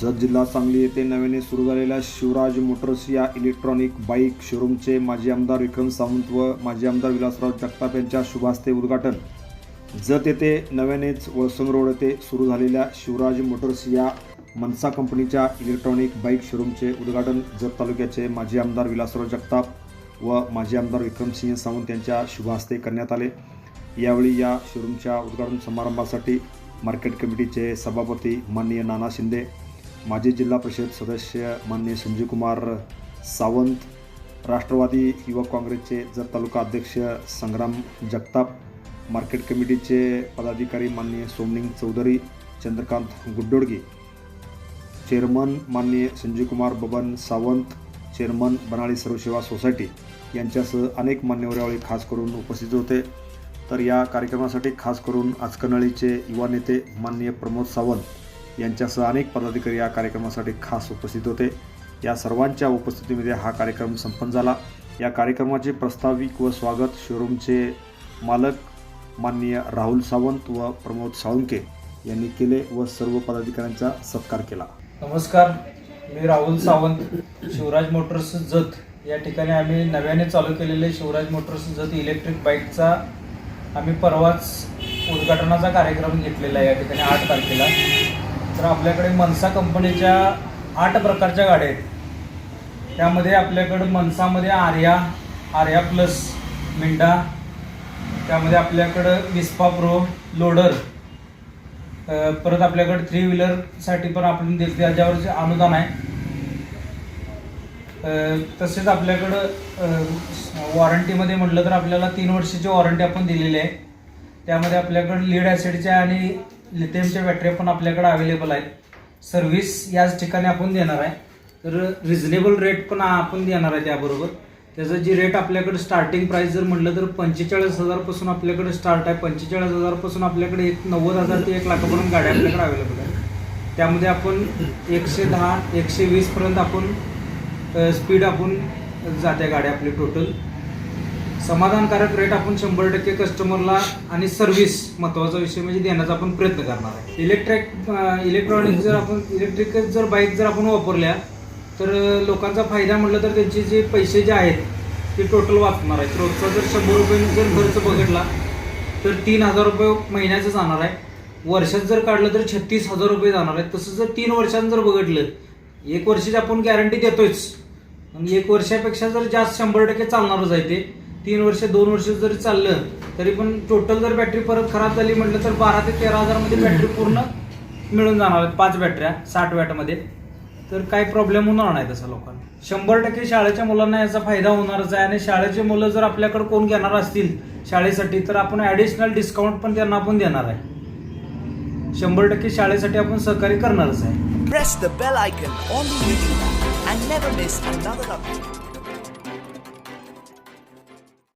जत जिल्हा सांगली येथे नव्याने सुरू झालेल्या शिवराज मोटर्स या इलेक्ट्रॉनिक बाईक शोरूमचे माजी आमदार विक्रम सावंत व माजी आमदार विलासराव जगताप यांच्या शुभास्ते उद्घाटन. जत येथे नव्यानेच वळसंग रोड येथे सुरू झालेल्या शिवराज मोटर्स या मनसा कंपनीच्या इलेक्ट्रॉनिक बाईक शोरूमचे उद्घाटन. जत तालुक्याचे माजी आमदार विलासराव जगताप व माजी आमदार विक्रमसिंह सावंत यांच्या शुभास्ते करण्यात आले. यावेळी या शोरूमच्या उद्घाटन समारंभासाठी मार्केट कमिटीचे सभापती माननीय नाना शिंदे माजी जिल्हा परिषद सदस्य माननीय संजीवकुमार सावंत राष्ट्रवादी युवक काँग्रेसचे जत तालुका अध्यक्ष संग्राम जगताप मार्केट कमिटीचे पदाधिकारी माननीय सोमलिंग चौधरी चंद्रकांत गुड्डोडगे चेअरमन माननीय संजीवकुमार बबन सावंत चेअरमन बनाळी सर्वसेवा सोसायटी यांच्यासह अनेक मान्यवर यावेळी खास करून उपस्थित होते. तर या कार्यक्रमासाठी खास करून आजकनळीचे युवा नेते माननीय प्रमोद सावंत यांच्यासह अनेक पदाधिकारी या कार्यक्रमासाठी खास उपस्थित होते. या सर्वांच्या उपस्थितीमध्ये हा कार्यक्रम संपन्न झाला. या कार्यक्रमाचे प्रस्ताविक व स्वागत शोरूमचे मालक माननीय राहुल सावंत व प्रमोद साळुंके यांनी केले व सर्व पदाधिकाऱ्यांचा सत्कार केला. नमस्कार मी राहुल सावंत शिवराज मोटर्स जत. या ठिकाणी आम्ही नव्याने चालू केलेले शिवराज मोटर्स जत इलेक्ट्रिक बाईकचा आम्ही परवाच उद्घाटनाचा कार्यक्रम घेतलेला आहे या ठिकाणी आठ तारखेला. तर आपल्याकडे मनसा कंपनीच्या आठ प्रकारच्या गाड्या आहेत. त्यामध्ये आपल्याकडं मनसामध्ये आर्या आर्या प्लस मिंडा. त्यामध्ये आपल्याकडं विस्पा प्रो लोडर. परत आपल्याकडे थ्री व्हीलरसाठी पण आपण दे- त्याच्यावर अनुदान आहे. तसेच आपल्याकडं वॉरंटीमध्ये म्हटलं तर आपल्याला तीन वर्षाची वॉरंटी आपण दिलेली आहे. त्यामध्ये आपल्याकडं लीड ॲसिडच्या आणि लिथियमच्या बॅटऱ्या पण आपल्याकडे अवेलेबल आहेत. सर्व्हिस याच ठिकाणी आपण देणार आहे. तर रिझनेबल रेट पण आपण देणार आहे त्याबरोबर. त्याचं जी रेट आपल्याकडे स्टार्टिंग प्राईस जर म्हटलं तर पंचेचाळीस हजारपासून आपल्याकडे स्टार्ट आहे. पंचेचाळीस हजारपासून आपल्याकडे एक नव्वद हजार ते एक लाखापर्यंत गाड्या आपल्याकडे अवेलेबल आहे त्यामध्ये आपण एकशे दहा एकशे वीसपर्यंत आपण स्पीड आपण जाते गाड्या आपली टोटल समाधानकारक रेट आपण शंभर टक्के कस्टमरला आणि सर्व्हिस महत्त्वाचा विषय म्हणजे देण्याचा आपण प्रयत्न करणार आहे. इलेक्ट्रिक इलेक्ट्रॉनिक जर आपण इलेक्ट्रिक जर बाईक जर आपण वापरल्या तर लोकांचा फायदा म्हटलं तर त्यांचे जे पैसे जे आहेत ते टोटल वाचणार आहेत. रोजचा जर शंभर रुपये जर खर्च बघितला तर तीन हजार रुपये महिन्याचं जाणार आहे. वर्षात जर काढलं तर छत्तीस हजार रुपये जाणार आहेत. तसं जर तीन वर्षांत जर बघितलं एक वर्षाची आपण गॅरंटी देतोच आणि एक वर्षापेक्षा जर जास्त शंभर टक्के चालणारच आहे ते तीन वर्ष दोन वर्ष जरी चाललं तरी पण टोटल जर बॅटरी परत खराब झाली म्हटलं तर बारा ते तेरा हजारमध्ये बॅटरी पूर्ण मिळून जाणार आहेत. पाच बॅटऱ्या साठ वॅटमध्ये तर काही प्रॉब्लेम होणार नाही तसं लोकांना. शंभर टक्के शाळेच्या मुलांना याचा फायदा होणारच आहे. आणि शाळेचे मुलं जर आपल्याकडे कोण घेणार असतील शाळेसाठी तर आपण ॲडिशनल डिस्काउंट पण त्यांना आपण देणार आहे. शंभर टक्के शाळेसाठी आपण सहकार्य करणारच आहे.